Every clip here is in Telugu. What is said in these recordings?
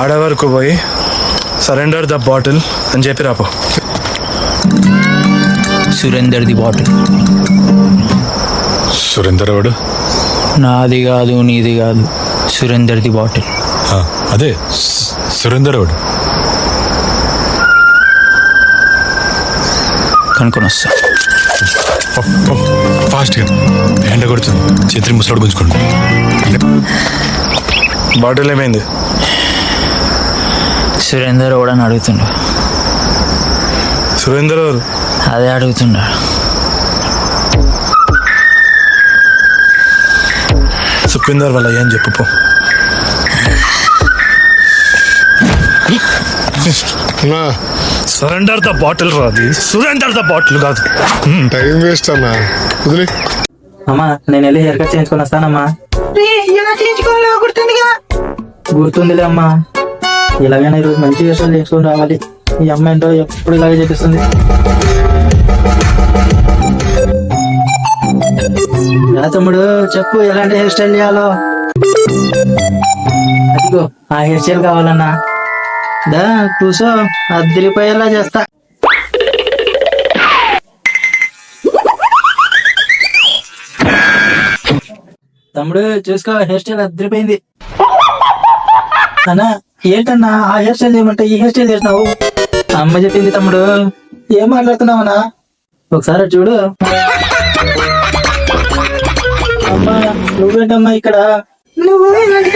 ఆడ వరకు పోయి సరెండర్ ద బాటిల్ అని చెప్పి రాపో. సురేందర్ ది బాటిల్ సురేందర్ వాడు నాది కాదు నీది కాదు. సురేందర్ ది బాటిల్ అదే సురేందర్ వాడు కనుక్కొని వస్తా. ఫాస్ట్గా. ఎండ కొడుతుంది. చేతులు ముసలాడు గుంజుకోండి బాటిల్ ఏమైంది? సురేందర్ కూడా అడుగుతుండు. సురేందర్ అదే అడుగుతున్నాడు సుఖీందర్ వాళ్ళ ఏం చెప్పు పో. సరెండర్ ద బాటిల్ రాది సురేందర్ ద బాటిల్ కాదు. టైం వేస్ట్ అన్నా. వదిలే. అమ్మా నేను వెళ్ళి హెయిర్ కట్ చేయించుకొని వస్తానమ్మా. గుర్తుందిలే అమ్మా. ఇలాగైనా ఈరోజు మంచి విషయాలు చేయించుకొని రావాలి. ఈ అమ్మాయి ఏంటో ఎప్పుడు ఇలాగే చేపిస్తుంది. రా తమ్ముడు చెప్పు ఎలాంటి హెయిర్ స్టైల్ చేయాలో. అదిగో ఆ హెయిర్ స్టైల్ కావాలన్నా. దా కూసో అద్దరిపోయేలా చేస్తా. తమ్ముడు చూసుకో హెయిర్ స్టైల్ అద్దరిపోయింది. అన్నా ఏంటన్నా ఆ హెయిర్ స్టైల్ చేయమంటే ఈ హెయిర్ స్టైల్ చేసినావు? అమ్మ చెప్పింది తమ్ముడు. ఏం మాట్లాడుతున్నావన్నా? ఒకసారి చూడు. అమ్మా నువ్వేంటమ్మా ఇక్కడ? నువ్వు ఇలాంటి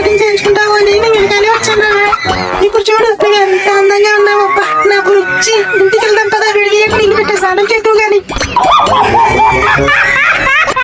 అని నేను వెనకాలే ఇప్పుడు చూడు నువ్వు ఎంత అందంగా ఉన్నావబ్బా. నా గురించి ఇంటికి వెళ్దాం పదా విడిగి నీళ్ళు పెట్టే స్నానం చేద్దాం గాని.